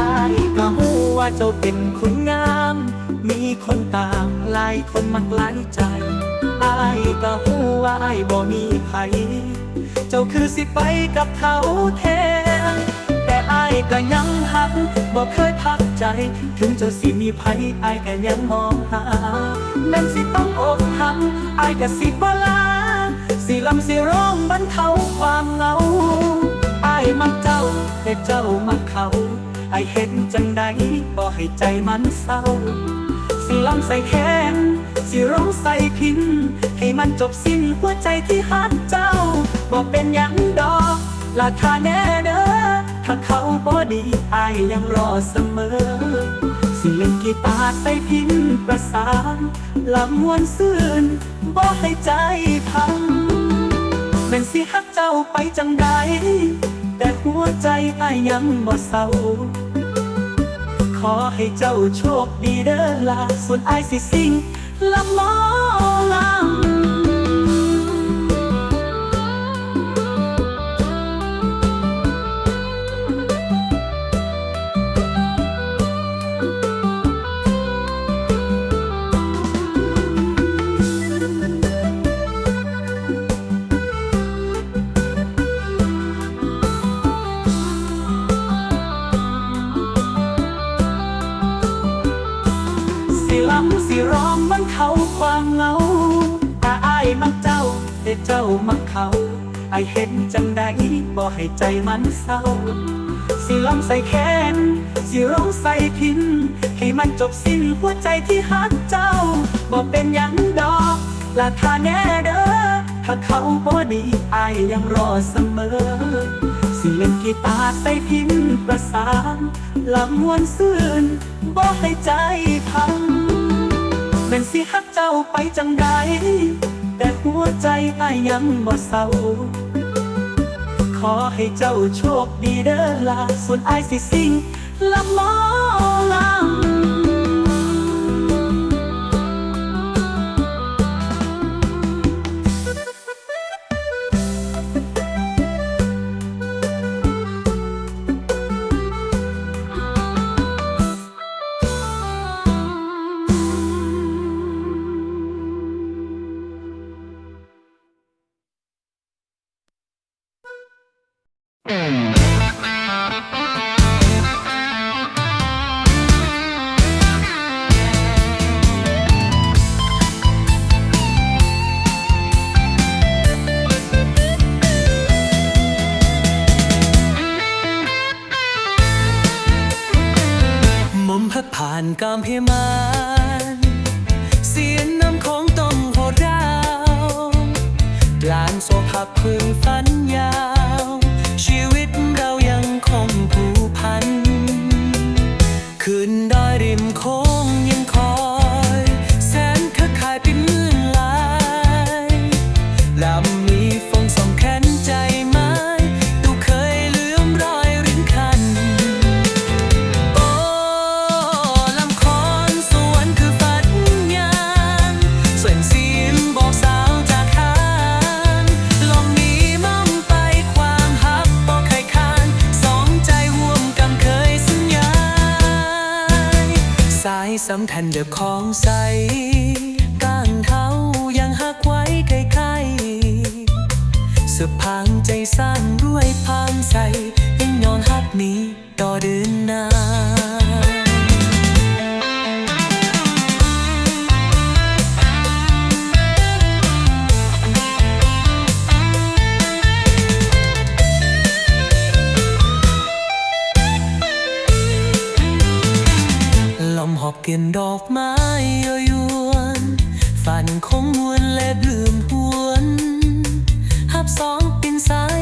อายก็หูว่าเจ้าเป็นคนงาม คนตามหลายคนมักหลายใจอายก็หูว่าอายบ่มีใครเจ้าคือสิไปกับเขาแทนแต่อายก็ยังหักบ่เคยพักใจ ถึงเจ้าสิมีภัยอายก็ยังมองหาแม่นสิต้องอกหักอายก็สิบ่ลาสิลำสิร้องบรรเทาความเหงาอายมักเจ้าแต่เจ้ามักเขาไอายเห็นจังใดบ่ให้ใจมันเศร้า สิลำใส่แขนสิร้องใส่พิน ให้มันจบสิ้นหัวใจที่หักเจ้าบ่เป็นหยังดอกราคาแน่เด้อถ้าเขาบ่ดีอายยังรอเสมอ สิเล่นกีตาร์ใส่พินประสานลำมวนซื่นบ่ให้ใจพังแม่นสิฮักเจ้าไปจังใดแต่หัวใจอายยังบ่เศร้า อให้เจ้าโชคดีเด้อล่ะส่วนไอ้สิสิ่งละมอลา สิร้องมันเขาความเหงาถ้าอ้ายมักเจ้าแต่เจ้ามักเขาอายเห็นจังใดบ่ให้ใจมันเศร้า สิลำใส่แขน สิร้องใส่พิน ให้มันจบสิ้นหัวใจที่หักเจ้าบ่เป็นยังดอกราคาแน่เด้อถ้าเขาบ่ดีอายยังรอเสมอ สิเล่นกีตาร์ใส่พินประสานลำมวนซื่นบ่ให้ใจพัง ม่นสิฮักเจ้าไปจังใดแต่หัวใจอ้ายยังบ่เศร้า ขอให้เจ้าโชคดีเด้อล่ะส่วนอ้ายสิสิ่งละมอ กามพิมานเสียงน้ำของต้องโหดราวกลางโซภาพพื้นฝันยาว ชีวิตเรายังคงผูกพัน คืนดอยริมโค้งยังคอย สำคัญเดือบของใสก้างเท้ายังหักไว้ใกล้ๆสุดพังใจสร้างด้วยพังใสยังนอนฮักนี้ต่อเดินหน้า อบกลิ่นดอกไม้ยาวยวนฝันคงมวนและลืมหวนหับสองปินสาย